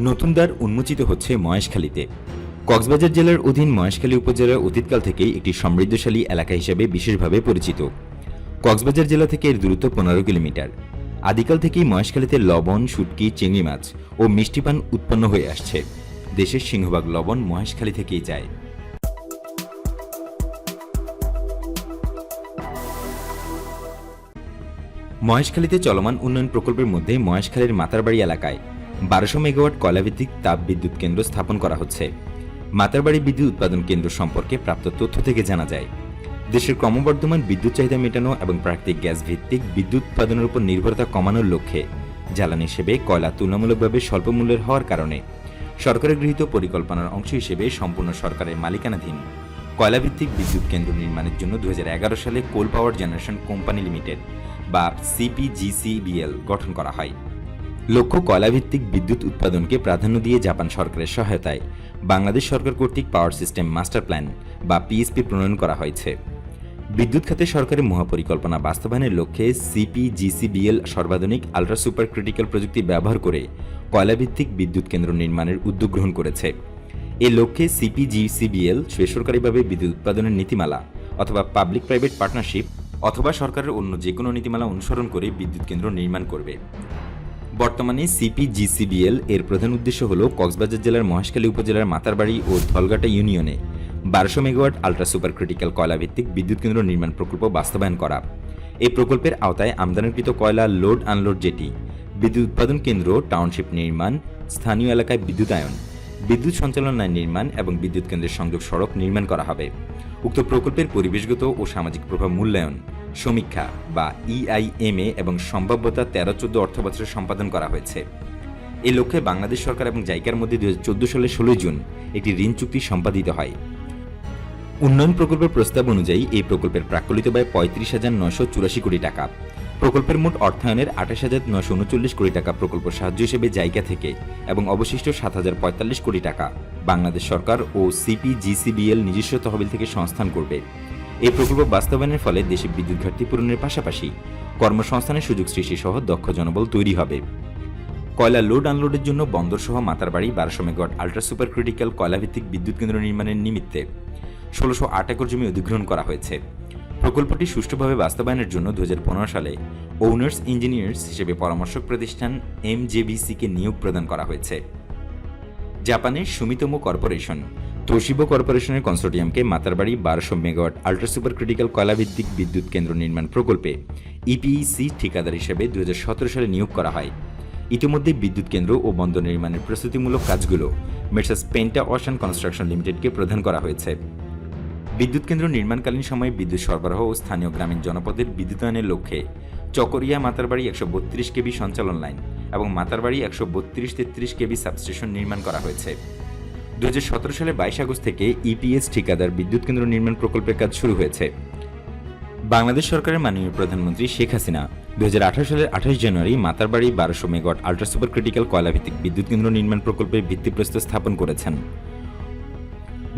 নতুন দ্বার উন্মোচিত হচ্ছে মহেশখালীতে। কক্সবাজার জেলার অধীন মহেশখালী উপজেলা অতীতকাল থেকেই একটি সমৃদ্ধশালী এলাকা হিসেবে বিশেষভাবে পরিচিত। কক্সবাজার জেলা থেকে এর দূরত্ব পনেরো কিলোমিটার। আদিকাল থেকেই মহেশখালীতে লবণ, শুটকি, চিংড়ি মাছ ও মিষ্টি পান উৎপন্ন হয়ে আসছে। দেশের সিংহভাগ লবণ মহেশখালী থেকেই যায়। মহেশখালীতে চলমান উন্নয়ন প্রকল্পের মধ্যে মহেশখালীর মাতারবাড়ি এলাকায় বারোশো মেগাওয়াট কয়লাভিত্তিক তাপ বিদ্যুৎ কেন্দ্র স্থাপন করা হচ্ছে। মাতারবাড়ি বিদ্যুৎ উৎপাদন কেন্দ্র সম্পর্কে প্রাপ্ত তথ্য থেকে জানা যায়। দেশের ক্রমবর্ধমান বিদ্যুৎ চাহিদা মেটানো এবং প্রাকৃতিক গ্যাস ভিত্তিক বিদ্যুৎ উৎপাদনের উপর নির্ভরতা কমানোর লক্ষ্যে জ্বালানি হিসেবে কয়লা তুলনামূলকভাবে স্বল্প মূল্যের হওয়ার কারণে সরকারের গৃহীত পরিকল্পনার অংশ হিসেবে সম্পূর্ণ সরকারের মালিকানাধীন কয়লাভিত্তিক বিদ্যুৎ কেন্দ্র নির্মাণের জন্য দু হাজার এগারো সালে coal power generation company limited, বা সিপিজিসিবিএল, গঠন করা হয়। লক্ষ্য কয়লাভিত্তিক বিদ্যুৎ উৎপাদনকে প্রাধান্য দিয়ে জাপান সরকারের সহায়তায় বাংলাদেশ সরকার কর্তৃক পাওয়ার সিস্টেম মাস্টার প্ল্যান বা পিএসপি প্রণয়ন করা হয়েছে। বিদ্যুৎ খাতে সরকারের মহাপরিকল্পনা বাস্তবায়নের লক্ষ্যে সিপিজিসিবিএল সর্বাধুনিক আলট্রা সুপার ক্রিটিক্যাল প্রযুক্তি ব্যবহার করে কয়লাভিত্তিক বিদ্যুৎ কেন্দ্র নির্মাণের উদ্যোগ গ্রহণ করেছে। এ লক্ষ্যে সিপিজিসিবিএল বেসরকারিভাবে বিদ্যুৎ উৎপাদনের নীতিমালা অথবা পাবলিক প্রাইভেট পার্টনারশিপ অথবা সরকারের অন্য যে কোনো নীতিমালা অনুসরণ করে বিদ্যুৎ কেন্দ্র নির্মাণ করবে। বর্তমানে সিপিজিসিবিএল এর প্রধান উদ্দেশ্য হল কক্সবাজার জেলার মহেশখালী উপজেলার মাতারবাড়ি ও ধলঘাটা ইউনিয়নে বারোশো মেগাওয়াট আলট্রা সুপার ক্রিটিক্যাল কয়লা ভিত্তিক বিদ্যুৎ কেন্দ্র নির্মাণ প্রকল্প বাস্তবায়ন করা। এই প্রকল্পের আওতায় আমদানিকৃত কয়লা লোড আনলোড জেটি, বিদ্যুৎ উৎপাদন কেন্দ্র টাউনশিপ নির্মাণ, স্থানীয় এলাকায় বিদ্যুতায়ন, বিদ্যুৎ সঞ্চালনায় নির্মাণ এবং বিদ্যুৎ কেন্দ্রের সংযোগ সড়ক নির্মাণ করা হবে। উক্ত প্রকল্পের পরিবেশগত ও সামাজিক প্রভাব মূল্যায়ন সমীক্ষা বা E ইআইএমএ এবং সম্ভাব্যতা তেরো, চোদ্দ অর্থ বছরে সম্পাদন করা হয়েছে। এই লক্ষ্যে বাংলাদেশ সরকার এবং জাইকার মধ্যে চোদ্দ সালের ষোলোই জুন একটি ঋণ চুক্তি সম্পাদিত হয়। উন্নয়ন প্রকল্পের প্রস্তাব অনুযায়ী এই প্রকল্পের প্রাকলিত ব্যয় পঁয়ত্রিশ হাজার নশো চুরাশি কোটি টাকা। প্রকল্পের মোট অর্থায়নের আঠাশ হাজার নশো উনচল্লিশ কোটি টাকা প্রকল্প সাহায্য হিসেবে জায়গা থেকে এবং অবশিষ্ট সাত হাজার পঁয়তাল্লিশ কোটি টাকা বাংলাদেশ সরকার ও সিপিজিসিবিএল নিজস্ব তহবিল থেকে সংস্থান করবে। এই প্রকল্প বাস্তবায়নের ফলে দেশে বিদ্যুৎ ঘাটতি পূরণের পাশাপাশি কর্মসংস্থানের সুযোগ সৃষ্টি সহ দক্ষ জনবল তৈরি হবে। কয়লা লোড আনলোডের জন্য বন্দর সহ মাতারবাড়ি বারোশো মেগাওয়াট আল্ট্রা সুপার ক্রিটিক্যাল কয়লাভিত্তিক বিদ্যুৎ কেন্দ্র নির্মাণের নিমিত্তে ষোলোশো আট একর জমি অধিগ্রহণ করা হয়েছে। প্রকল্পটি সুষ্ঠুভাবে বাস্তবায়নের জন্য দু হাজার পনেরো সালে ওনার্স ইঞ্জিনিয়ার্স হিসেবে পরামর্শক প্রতিষ্ঠান এমজেবিসিকে নিয়োগ প্রদান করা হয়েছে। জাপানের সুমিতম কর্পোরেশন তোশিবো কর্পোরেশনের কনসোর্টিয়ামকে মাতারবাড়ি বারোশো মেগাওয়াট আল্ট্রা সুপার ক্রিটিক্যাল কয়লাভিত্তিক বিদ্যুৎ কেন্দ্র নির্মাণ প্রকল্পে ইপিইসি ঠিকাদার হিসেবে দু হাজার সতেরো সালে নিয়োগ করা হয়। ইতিমধ্যে বিদ্যুৎ কেন্দ্র ও বন্দর নির্মাণের প্রস্তুতিমূলক কাজগুলো মেসার্স পেন্টা ওয়াশন কনস্ট্রাকশন লিমিটেডকে প্রদান করা হয়েছে। বিদ্যুৎ কেন্দ্র নির্মাণকালীন সময়ে বিদ্যুৎ সরবরাহ ও স্থানীয় গ্রামীণ জনপদের বিদ্যুতায়নের লক্ষ্যে চকরিয়া মাতারবাড়ি একশো বত্রিশ কেবি সঞ্চালন লাইন এবং মাতারবাড়ি একশো বত্রিশ তেত্রিশ কেবি সাবস্টেশন নির্মাণ করা হয়েছে। দু সালে বাইশ আগস্ট থেকে ইপিএস ঠিকাদার বিদ্যুৎ কেন্দ্র নির্মাণ প্রকল্পের কাজ শুরু হয়েছে। বাংলাদেশ সরকারের মাননীয় প্রধানমন্ত্রী শেখ হাসিনা দুহাজার আঠারো সালের আঠাশ জানুয়ারি মাতারবাড়ি বারোশো মেগাওয়াট আল্ট্রা সুপার ক্রিটিক্যাল কয়লাভিত্তিক বিদ্যুৎ কেন্দ্র নির্মাণ প্রকল্পের ভিত্তিপ্রস্তর স্থাপন করেছেন।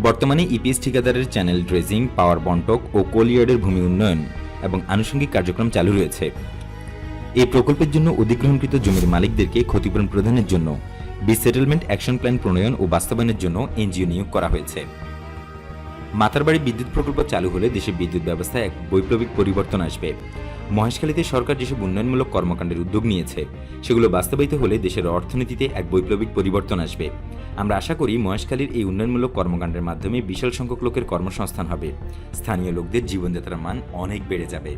বর্তমানে ইপিএস ঠিকাদারের চ্যানেল ড্রেজিং পাওয়ার বন্টক ও কোলিয়ার্ডের ভূমি উন্নয়ন এবং আনুষঙ্গিক কার্যক্রম চালু রয়েছে। এই প্রকল্পের জন্য অধিগ্রহণকৃত জমির মালিকদেরকে ক্ষতিপূরণ প্রদানের জন্য বিসেটেলমেন্ট অ্যাকশন প্ল্যান প্রণয়ন ও বাস্তবায়নের জন্য এনজিও নিয়োগ করা হয়েছে। মাতারবাড়ি বিদ্যুৎ প্রকল্প চালু হলে দেশে বিদ্যুৎ ব্যবস্থায় এক বৈপ্লবিক পরিবর্তন আসবে। মহেশখালীতে সরকার যেসব উন্নয়নমূলক কর্মকাণ্ডের উদ্যোগ নিয়েছে, সেগুলো বাস্তবায়িত হলে দেশের অর্থনীতিতে এক বৈপ্লবিক পরিবর্তন আসবে। আমরা আশা করি মহেশখালীর এই উন্নয়নমূলক কর্মকাণ্ডের মাধ্যমে বিশাল সংখ্যক লোকের কর্মসংস্থান হবে। স্থানীয় লোকদের জীবনযাত্রার মান অনেক বেড়ে যাবে।